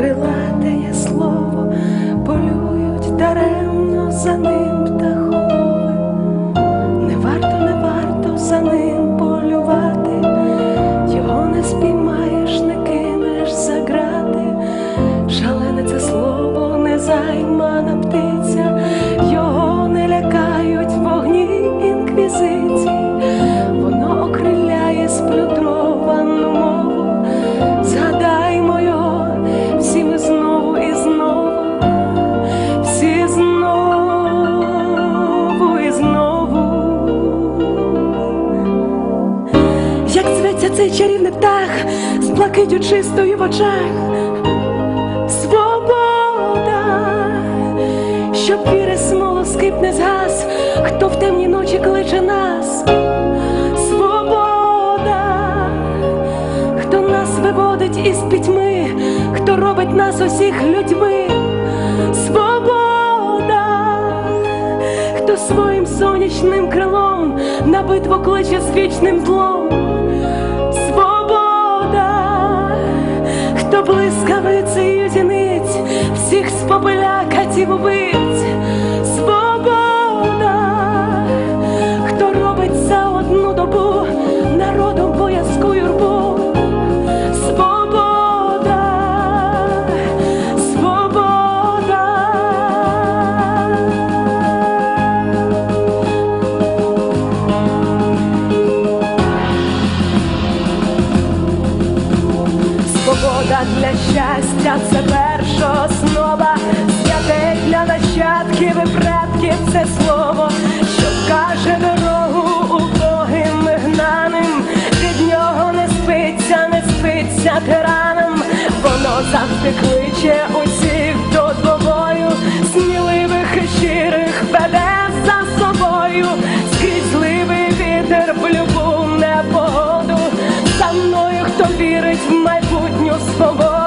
крилатеє слово полюють даремно за ним. Цей чарівний птах з блакитю чистою в очах. Свобода, щоб віри смолоскип не згас, хто в темній ночі кличе нас. Свобода, хто нас виводить із пітьми, хто робить нас усіх людьми. Свобода, хто своїм сонячним крилом на битву кличе з вічним злом. Хто блискавицею зіниць, всіх спопиля катів убивць. Свобода для щастя це перша основа, святе для нащадків і предків це слово, що каже дорогу убогим гнаним, від нього не спиться, не спиться тиранам, воно завжди кличе у meus tambores.